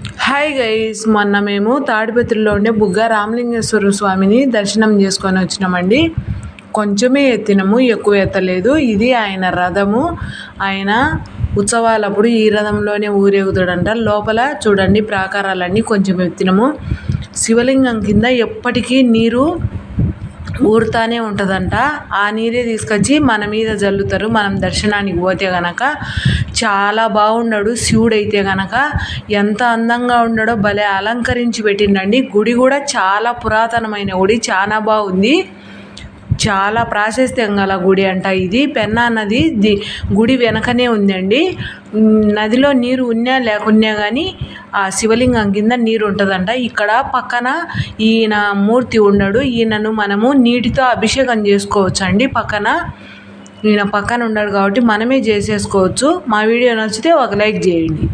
Hi guys మొన్న మేము తాడిపత్రిలో ఉండే బుగ్గ రామలింగేశ్వర స్వామిని దర్శనం చేసుకొని వచ్చినామండి. కొంచెమే ఎత్తినము ఎక్కువ ఎత్తలేదు. ఇది ఆయన రథము. ఆయన ఉత్సవాలప్పుడు ఈ రథంలోనే ఊరేగుతాడంట. లోపల చూడండి ప్రాకారాలన్నీ కొంచెం ఎత్తినము. శివలింగం కింద ఎప్పటికీ నీరు ఊరుతానే ఉంటుందంట. ఆ నీరే తీసుకొచ్చి మన మీద జల్లుతారు. మనం దర్శనానికి పోతే గనక చాలా బాగున్నాడు. శివుడు అయితే గనక ఎంత అందంగా ఉన్నాడో భలే అలంకరించి పెట్టిండండి. గుడి కూడా చాలా పురాతనమైన గుడి చాలా బాగుంది. చాలా ప్రాశస్త్యం గల గుడి అంట ఇది. పెన్నా నది ది గుడి వెనకనే ఉందండి. నదిలో నీరు ఉన్నా లేకున్నా కానీ ఆ శివలింగం కింద నీరు ఉంటుందంట. ఇక్కడ పక్కన ఈయన మూర్తి ఉన్నాడు. ఈయనను మనము నీటితో అభిషేకం చేసుకోవచ్చు అండి పక్కన. ఈయన పక్కన ఉన్నాడు కాబట్టి మనమే చేసేసుకోవచ్చు. మా వీడియో నచ్చితే ఒక లైక్ చేయండి.